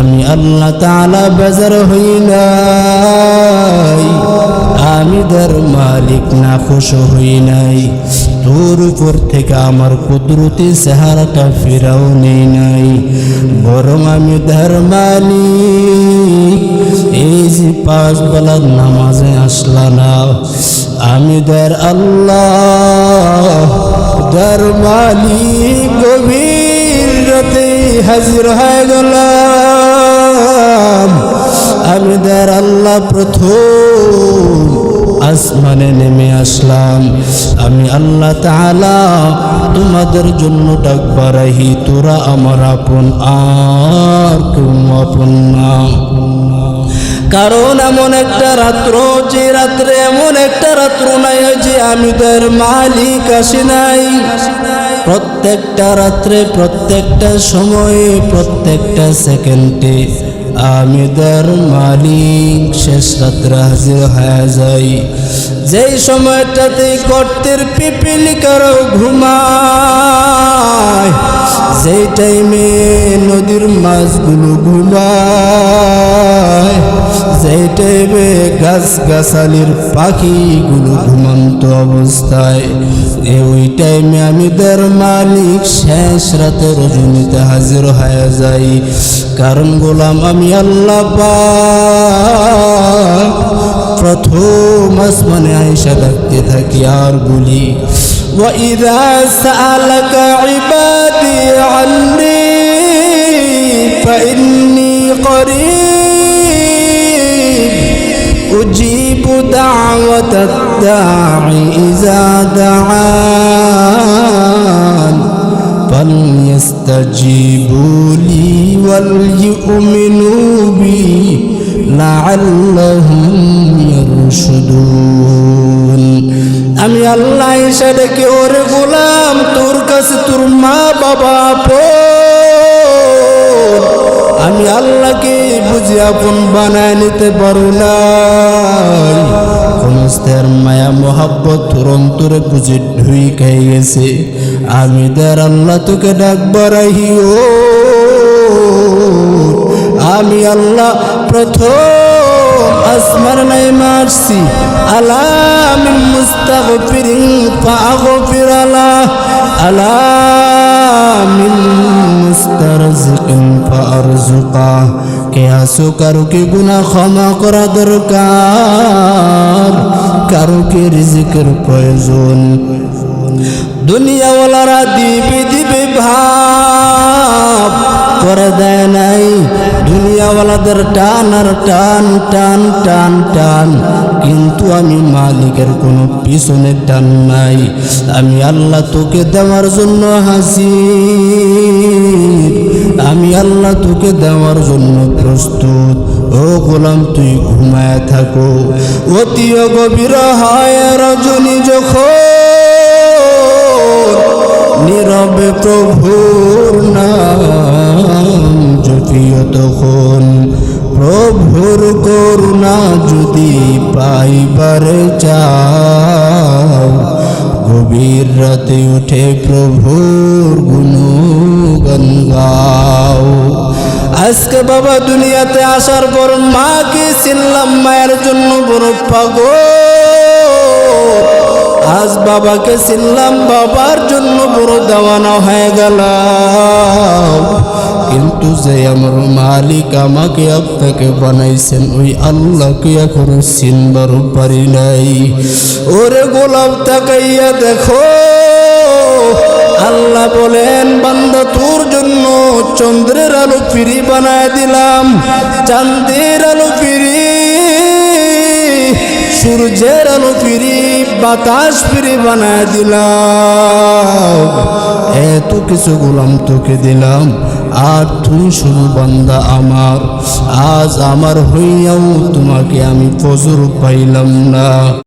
আমি আল্লাহ তালা বেজার হই নাই। আমি তার মালিক না খুশ হই নাই। তোর উপর থেকে আমার কুদরতি চেহারাটা ফেরাও নেই নাই। বরং আমি তার মালিক, এই যে পাঁচ বেলার নামাজে আসলা না। আমি তার আল্লাহ তার মালিক, গভীর রাতে হাজির হয়ে গেলাম। আমি আল্লাহ প্রথম আসমানে নেমে আসলাম। আমি আল্লাহ তাআলা তোমাদের জন্য ডাক বাড়াহি তোরা আমার আপন, আর কেউ আপন না। কারণ এমন একটা রাত্র, যে রাত্রে এমন একটা রাত্র নাই যে আমি তার মালিক আসি নাই। প্রত্যেকটা রাত্রে, প্রত্যেকটা সময়ে, প্রত্যেকটা সেকেন্ডে আমি তার মালিক শেষ রাত্রে হাজির হয়ে যাই। যেই সময়টাতে গর্তের পিপিল কারও ঘুমায়, যেই টাইমে নদীর মাছগুলো ঘুমায়। যেই টাইমে গাছ গাছালির পাখিগুলো ঘুমন্ত অবস্থায় এ ওই টাইমে আমি তার মালিক শেষ রাতে রজনীতে হাজির হয়ে যাই কারণ গোলাম আমি আল্লাহ পাক প্রথম আসমানে আইসা ডাকতে থাকি আর বলি وإذا سألك عبادي عني فإني قريب دعوة الداعي إذا دعان فليستجيبوا لي وليؤمنوا بي لعلهم يرشدون আমি আল্লাহ এসে ডেকে ওরে গোলাম তোর কাছে তোর মা বাবা আপন আমি আল্লাহকে বুঝে আপন বানায় নিতে পারো না সমস্তের মায়া, মোহাব্বত তোর অন্তরে বুঝে ঢুই খাই গেছে। আমি তার আল্লাহ তোকে ডাক বাড়াই ও আমি আল্লাহ প্রথম আসমার নাই মারছি। আলাম মুস্তাগফিরিন ফাগফির আলা আলাম مسترزق ফারজুকা কে আসো কারও কি গুনা ক্ষমা করা দরকার কারও কি রিজিকের প্রয়োজন দুনিয়াওয়ালারা দিবে দিবে ভাব করে দেয় নাই। দুনিয়াওয়ালাদের টান আর টান টান টান টান। কিন্তু আমি মালিকের কোনো পিছনে টান নাই। আমি আল্লাহ তোকে দেওয়ার জন্য হাসি আমি আল্লাহ তোকে দেওয়ার জন্য প্রস্তুত। ও গোলাম, তুই ঘুমায় থাকো। অতীয় গভীর হয় রজনী যখন নীরবে প্রভুর তখন প্রভুর করুণা যদি পাইবার চাও, গভীর রাতে উঠে প্রভুর গুণগান গাও। আজকে বাবা দুনিয়াতে আসার পর মাকে চিনলাম মায়ের জন্য বড় পাগল। আজ বাবাকে চিনলাম বাবার জন্য বড় দেওয়ানা হয়ে গেল কিন্তু যে আমার মালিক আমাকে আপনাকে বানাইছেন, ওই আল্লাহকে এখনও চিনবার পারি নাই। ওরে গোলাপ তাকাইয়া দেখো, আল্লাহ বলেন, বান্দা তোর জন্য চন্দ্রের আলো ফিরি বানায় দিলাম, চাঁদের আলো ফিরি, সূর্যের আলো ফিরি। বাতাস ফিরে বানায় দিলাম। এত কিছু গোলাম তোকে দিলাম। আর তুই শুধু বান্দা আমার। আজ আমার হইয়াও তোমাকে আমি প্রচুর পাইলাম না।